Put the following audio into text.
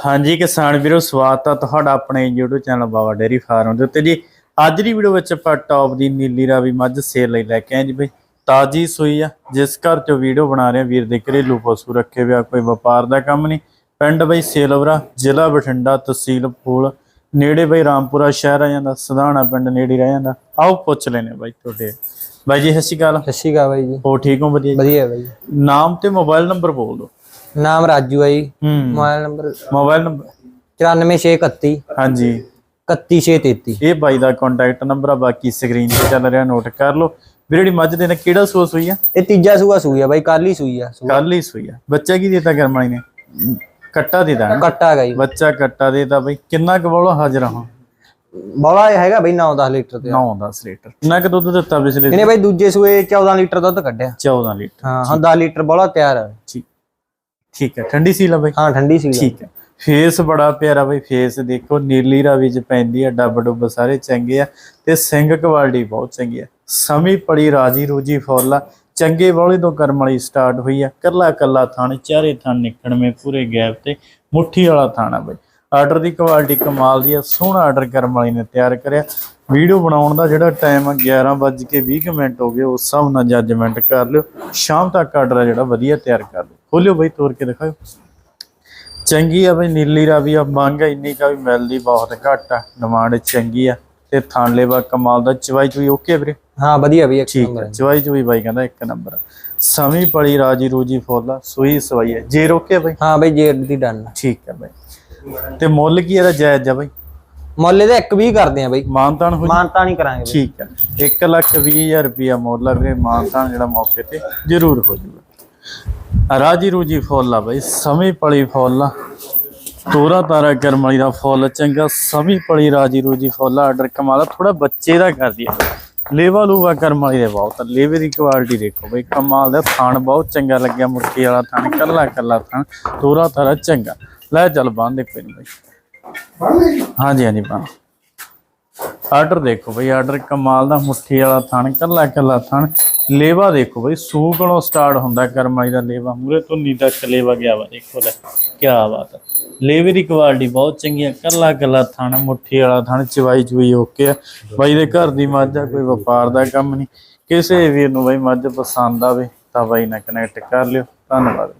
ਹਾਂਜੀ ਕਿਸਾਨ ਵੀਰੋ ਸਵਾਗਤ ਆ ਤੁਹਾਡਾ ਆਪਣੇ YouTube channel Baba dairy farm ਦੇ ਉੱਤੇ ਜੀ। ਅੱਜ ਦੀ ਵੀਡੀਓ ਵਿੱਚ ਆਪਾਂ ਟੌਪ ਦੀ ਨੀਲੀ ਰਾਵੀ ਮੱਝ ਸੇਲ ਲਈ ਲੈ ਕੇ ਆਏ ਜੀ ਬਈ। ਤਾਜੀ ਸੂਈ ਆ ਜਿਸ ਘਰ ਚੋਂ ਵੀਡੀਓ ਬਣਾ ਰਹੇ ਵੀਰ ਦੇ ਘਰੇਲੂ ਪਸ਼ੂ ਰੱਖੇ ਹੋਇਆ ਕੋਈ ਵਪਾਰ ਦਾ ਕੰਮ ਨਹੀਂ। ਪਿੰਡ ਬਈ ਸੇਲਵਰਾ ਜ਼ਿਲ੍ਹਾ ਬਠਿੰਡਾ ਤਹਿਸੀਲ ਫੂਲ ਨੇੜੇ ਬਈ ਰਾਮਪੁਰਾ ਸ਼ਹਿਰ ਆ ਜਾਂਦਾ ਸਧਾਣਾ ਪਿੰਡ ਨੇੜੇ ਰਹਿ ਜਾਂਦਾ। ਆਓ ਪੁੱਛ ਲੈਨੇ ਬਾਈ ਤੁਹਾਡੇ। ਬਾਈ ਜੀ ਸਤਿ ਸ਼੍ਰੀ ਅਕਾਲ। ਸਤਿ ਸ਼੍ਰੀ ਅਕਾਲ ਬਾਈ ਜੀ। ਹੋ ਠੀਕ ਹੋ? ਵਧੀਆ ਜੀ? ਵਧੀਆ ਬਾਈ ਨਾਮ ਤੇ ਮੋਬਾਈਲ ਨੰਬਰ ਬੋਲ ਦਿਓ। ਨਾਮ ਰਾਜੂ ਹੈ ਜੀ। ਹੂੰ। Mobile number mobile number? 94631 ਹਾਂਜੀ। 31633 ਇਹ ਬਾਈ ਦਾ ਕੰਟੈਕਟ ਨੰਬਰ ਆ ਬਾਕੀ ਸਕਰੀਨ ਤੇ ਚੱਲ ਰਿਹਾ ਨੋਟ ਕਰ ਲਓ। ਵੀਰ ਜਿਹੜੀ ਮੱਝ ਦੇ ਨੇ ਕਿਹੜਾ ਸੂਸ ਹੋਈ ਆ? ਇਹ ਤੀਜਾ ਸੂਆ ਸੂਈ ਆ ਬਾਈ ਕੱਲ ਹੀ ਸੂਈ ਆ ਸੂਆ। ਕੱਲ ਹੀ ਸੂਈ ਆ। ਬੱਚਾ ਕੀ ਦਿੱਤਾ ਕਰਮਾਈ ਨੇ? ਕੱਟਾ ਦਿੱਤਾ ਨਾ? ਕੱਟਾ ਗਈ ਬੱਚਾ ਕੱਟਾ ਦੇਤਾ ਬਈ। ਕਿੰਨਾ ਕੁ ਬੋਲਾ ਹਾਜ਼ਰ ਹਾਂ। ਬੋਲਾ ਇਹ ਹੈਗਾ ਬਾਈ 9-10 ਲੀਟਰ ਤੇ 9 10 ਲੀਟਰ। ਕਿੰਨਾ ਕੁ ਦੁੱਧ ਦਿੱਤਾ ਪਿਛਲੇ ਇਹਨੇ ਬਾਈ ਦੂਜੇ ਸੂਏ 14 ਲੀਟਰ ਦੁੱਧ ਕੱਢਿਆ। 14 ਲੀਟਰ। ਹਾਂ ਹਾਂ 10 ਲੀਟਰ ਬੋਲਾ ਤਿਆਰ ਹੈ ਠੀਕ। ਠੀਕ ਹੈ ਠੰਡੀ ਸੀ ਲਾ ਬਈ ਹਾਂ ਠੰਡੀ ਸੀ ਠੀਕ ਹੈ। ਫੇਸ ਬੜਾ ਪਿਆਰਾ ਬਈ ਫੇਸ ਦੇਖੋ ਨੀਲੀ ਰਾਵੀ ਚ ਪੈਂਦੀ ਆ ਡੱਬ ਡੁੱਬ ਸਾਰੇ ਚੰਗੇ ਆ ਤੇ ਸਿੰਘ ਕੁਆਲਿਟੀ ਬਹੁਤ ਚੰਗੀ ਆ। ਸਮੀ ਪੜੀ ਰਾਜੀ ਰੂਜੀ ਫੁੱਲ ਆ ਚੰਗੇ ਵਾਲੇ ਤੋਂ ਕਰਮ ਵਾਲੀ ਸਟਾਰਟ ਹੋਈ ਆ। ਕੱਲਾ ਕੱਲਾ ਥਣ ਚਾਰੇ ਥਣ ਨਿਕਣਵੇਂ ਪੂਰੇ ਗੈਪ ਤੇ ਮੁੱਠੀ ਵਾਲਾ ਥਣ ਆ ਬਈ। ਆਰਡਰ ਦੀ ਕੁਆਲਿਟੀ ਕਮਾਲ ਦੀ ਆ ਸੋਹਣਾ ਆਰਡਰ ਕਰਮ ਵਾਲੀ ਨੇ ਤਿਆਰ ਕਰਿਆ। ਵੀਡੀਓ ਬਣਾਉਣ ਦਾ ਜਿਹੜਾ ਟਾਈਮ ਆ 11:20 ਮਿੰਟ ਹੋ ਗਏ ਉਸ ਹਿਸਾਬ ਨਾਲ ਜੱਜਮੈਂਟ ਕਰ ਲਿਓ। ਸ਼ਾਮ ਤੱਕ ਆਰਡਰ ਆ ਜਿਹੜਾ ਵਧੀਆ ਤਿਆਰ ਕਰ ਲਿਓ। ਖੋਲਿਓ ਬਈ ਤੋੜ ਕੇ ਦਿਖਾਓ ਚੰਗੀ ਆ ਬਈ ਨੀਲੀ ਰਾਵੀ ਆ ਮੰਗ ਇੰਨੀ ਕਾ ਵੀ ਮਿਲਦੀ ਬਹੁਤ ਘੱਟ ਆ। ਡਿਮਾਂਡ ਚੰਗੀ ਆ ਤੇ ਥਾਂਲੇ ਬਾ ਕਮਾਲ ਦਾ ਚਵਾਈ ਚੁਈ ਓਕੇ ਵੀਰੇ? ਹਾਂ ਵਧੀਆ ਵੀ ਇੱਕ ਨੰਬਰ ਹੈ ਚਵਾਈ ਚੁਈ ਬਾਈ ਕਹਿੰਦਾ ਇੱਕ ਨੰਬਰ ਸਮੀ ਪੜੀ ਰਾਜੀ ਰੂਜੀ ਫੋਲਾ ਸੂਈ ਸਵਾਈ ਹੈ ਜੇ ਰੋਕੇ ਬਾਈ? ਹਾਂ ਬਾਈ ਜੇਡ ਦੀ ਡਨ ਠੀਕ ਹੈ ਬਾਈ। ਤੇ ਮੁੱਲ ਕੀ ਇਹਦਾ ਜਾਇਜ਼ ਆ ਬਾਈ? ਮੁੱਲ ਇਹਦਾ ਇੱਕ ਵੀ ਕਰਦੇ ਆ ਬਾਈ। ਮਾਨਤਾਨ ਹੋ ਮਾਨਤਾ ਨਹੀਂ ਕਰਾਂਗੇ ਬਾਈ। ਠੀਕ ਹੈ 1 ਲੱਖ 20 ਹਜ਼ਾਰ ਰੁਪਿਆ ਮੁੱਲ ਆ ਵੀਰੇ ਮਾਨਤਾਨ ਜਿਹੜਾ ਮੌਕੇ ਤੇ ਜ਼ਰੂਰ ਹੋ ਜੂਗਾ ਰਾਜੀ ਰੂਜੀ ਫੁੱਲ ਆ ਬਾਈ ਸਮੀ ਪਲੀ ਫੁੱਲ ਆ। ਤੋਰਾ ਤਾਰਾ ਕਰਮ ਵਾਲੀ ਦਾ ਫੁੱਲ ਚੰਗਾ ਸਮੀ ਪਲੀ ਰਾਜੀ ਰੂਜੀ ਫੁੱਲ ਆਰਡਰ ਕਮਾਲਾ ਥੋੜਾ ਬੱਚੇ ਦਾ ਕਰਦੀ ਆ ਲੇਵਾ ਲੂਵਾ ਕਰਮ ਵਾਲੀ ਦੇ ਬਹੁਤ ਆ। ਲੇਵੇ ਦੀ ਕੁਆਲਿਟੀ ਦੇਖੋ ਬਈ ਕਮਾਲ ਦਾ ਥਾਣ ਬਹੁਤ ਚੰਗਾ ਲੱਗਿਆ ਮੁਰਕੀ ਵਾਲਾ ਥਾਣ ਕੱਲਾ ਕੱਲਾ ਥਾਣ ਤੋਰਾ ਤਾਰਾ ਚੰਗਾ। ਲੈ ਚੱਲ ਬੰਨ ਦੇ ਕੋਈ ਨੀ ਬਈ। ਹਾਂਜੀ ਹਾਂਜੀ ਬੰਨ ਆਰਡਰ ਦੇਖੋ ਬਈ, ਆਰਡਰ ਕਮਾਲ ਦਾ, ਮੁੱਠੀ ਵਾਲਾ ਥਣ, ਕੱਲਾ ਕੱਲਾ ਥਣ। ਲੇਵਾ ਦੇਖੋ ਬਈ ਸੂ ਕੋਲੋਂ ਸਟਾਰਟ ਹੁੰਦਾ ਕਰਮਾਈ ਦਾ ਲੇਵਾ। ਮੂਰੇ ਧੁੰਨੀ ਤੱਕ ਲੇਵਾ ਗਿਆ ਵਾ, ਦੇਖੋ ਲੈ ਕੀ ਬਾਤ ਹੈ ਲੇਵੇ ਦੀ ਕੁਆਲਿਟੀ ਬਹੁਤ ਚੰਗੀ ਹੈ ਕੱਲਾ ਕੱਲਾ ਥਣ, ਮੁੱਠੀ ਵਾਲਾ ਥਣ, ਚਵਾਈ ਚੁਈ ਓਕੇ ਆ। ਬਾਈ ਦੇ ਘਰ ਦੀ ਮੱਝ ਆ, ਕੋਈ ਵਪਾਰ ਦਾ ਕੰਮ ਨਹੀਂ। ਕਿਸੇ ਵੀਰ ਨੂੰ ਬਈ ਮੱਝ ਪਸੰਦ ਆਵੇ, ਤਾਂ ਬਾਈ ਨਾਲ ਕਨੈਕਟ ਕਰ ਲਿਓ। ਧੰਨਵਾਦ।